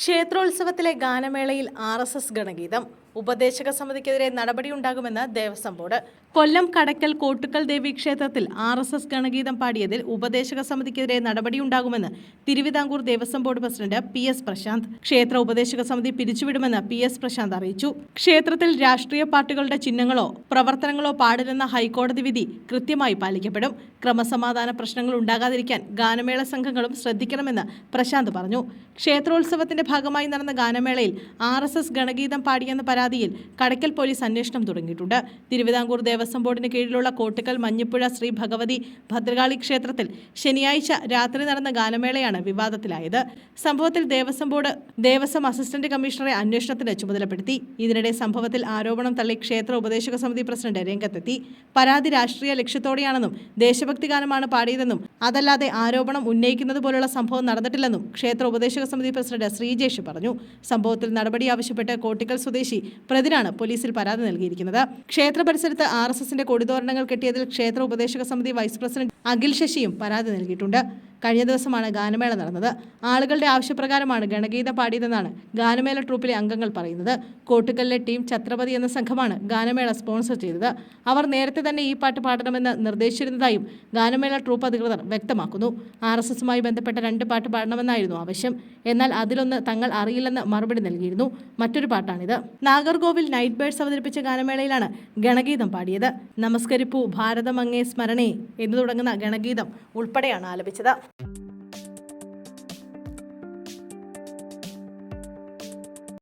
ക്ഷേത്രോത്സവത്തിലെ ഗാനമേളയിൽ R S S ഗണഗീതം. ഉപദേശക സമിതിക്കെതിരെ നടപടിയുണ്ടാകുമെന്ന് ദേവസ്വം ബോർഡ്. കൊല്ലം കടക്കൽ കോട്ടുക്കൽ ദേവി ക്ഷേത്രത്തിൽ ആർ എസ് എസ് ഗണഗീതം പാടിയതിൽ ഉപദേശക സമിതിക്കെതിരെ നടപടിയുണ്ടാകുമെന്ന് Thiruvithamkoor Devaswom board president P S Prashanth ക്ഷേത്ര ഉപദേശക സമിതി പിരിച്ചുവിടുമെന്ന് പി എസ് പ്രശാന്ത് അറിയിച്ചു. ക്ഷേത്രത്തിൽ രാഷ്ട്രീയ പാർട്ടികളുടെ ചിഹ്നങ്ങളോ പ്രവർത്തനങ്ങളോ പാടില്ലെന്ന ഹൈക്കോടതി വിധി കൃത്യമായി പാലിക്കപ്പെടും. ക്രമസമാധാന പ്രശ്നങ്ങൾ ഉണ്ടാകാതിരിക്കാൻ ഗാനമേള സംഘങ്ങളും ശ്രദ്ധിക്കണമെന്ന് പ്രശാന്ത് പറഞ്ഞു. ക്ഷേത്രോത്സവത്തിന്റെ ഭാഗമായി നടന്ന ഗാനമേളയിൽ ആർ എസ് എസ് ഗണഗീതം പാടിയെന്ന പരാതിയിൽ കടയ്ക്കൽ പോലീസ് അന്വേഷണം തുടങ്ങിയിട്ടുണ്ട്. തിരുവിതാംകൂർ ദേവസ്വം ബോർഡിന് കീഴിലുള്ള കോട്ടക്കൽ മഞ്ഞപ്പുഴ ശ്രീ ഭഗവതി ഭദ്രകാളി ക്ഷേത്രത്തിൽ ശനിയാഴ്ച രാത്രി നടന്ന ഗാനമേളയാണ് വിവാദത്തിലായത്. സംഭവത്തിൽ ദേവസ്വം ബോർഡ് ദേവസ്വം അസിസ്റ്റന്റ് കമ്മീഷണറെ അന്വേഷണത്തിന് ചുമതലപ്പെടുത്തി. ഇതിനിടെ സംഭവത്തിൽ ആരോപണം തള്ളി ക്ഷേത്ര ഉപദേശക സമിതി പ്രസിഡന്റ് രംഗത്തെത്തി. പരാതി രാഷ്ട്രീയ ലക്ഷ്യത്തോടെയാണെന്നും ദേശഭക്തി ഗാനമാണ് പാടിയതെന്നും അതല്ലാതെ ആരോപണം ഉന്നയിക്കുന്നത് പോലുള്ള സംഭവം നടന്നിട്ടില്ലെന്നും ക്ഷേത്ര ഉപദേശക സമിതി പ്രസിഡന്റ് ശ്രീജേഷ് പറഞ്ഞു. സംഭവത്തിൽ നടപടി ആവശ്യപ്പെട്ട് കോട്ടിക്കൽ സ്വദേശി പ്രതിനാണ് പോലീസിൽ പരാതി നൽകിയിരിക്കുന്നത്. ക്ഷേത്ര പരിസരത്ത് ആർ എസ് എസിന്റെ കൊടിതോരണങ്ങൾ കെട്ടിയതിൽ ക്ഷേത്ര ഉപദേശക സമിതി വൈസ് പ്രസിഡന്റ് അഖിൽ ശശിയും പരാതി നൽകിയിട്ടുണ്ട്. കഴിഞ്ഞ ദിവസമാണ് ഗാനമേള നടന്നത്. ആളുകളുടെ ആവശ്യപ്രകാരമാണ് ഗണഗീത പാടിയതെന്നാണ് ഗാനമേള ട്രൂപ്പിലെ അംഗങ്ങൾ പറയുന്നത്. കോട്ടുകല്ലിലെ ടീം ഛത്രപതി എന്ന സംഘമാണ് ഗാനമേള സ്പോൺസർ ചെയ്തത്. അവർ നേരത്തെ തന്നെ ഈ പാട്ട് പാടണമെന്ന് നിർദ്ദേശിച്ചിരുന്നതായും ഗാനമേള ട്രൂപ്പ് അധികൃതർ വ്യക്തമാക്കുന്നു. ആർ എസ് എസുമായി ബന്ധപ്പെട്ട രണ്ട് പാട്ട് പാടണമെന്നായിരുന്നു ആവശ്യം. എന്നാൽ അതിലൊന്ന് തങ്ങൾ അറിയില്ലെന്ന് മറുപടി നൽകിയിരുന്നു. മറ്റൊരു പാട്ടാണിത്. നാഗർകോവിൽ നൈറ്റ് ബേർഡ്സ് അവതരിപ്പിച്ച ഗാനമേളയിലാണ് ഗണഗീതം പാടിയത്. നമസ്കരിപ്പു ഭാരതമങ്ങേ സ്മരണേ എന്ന് തുടങ്ങുന്ന ഗണഗീതം ഉൾപ്പെടെയാണ് ആലപിച്ചത്. Thank you.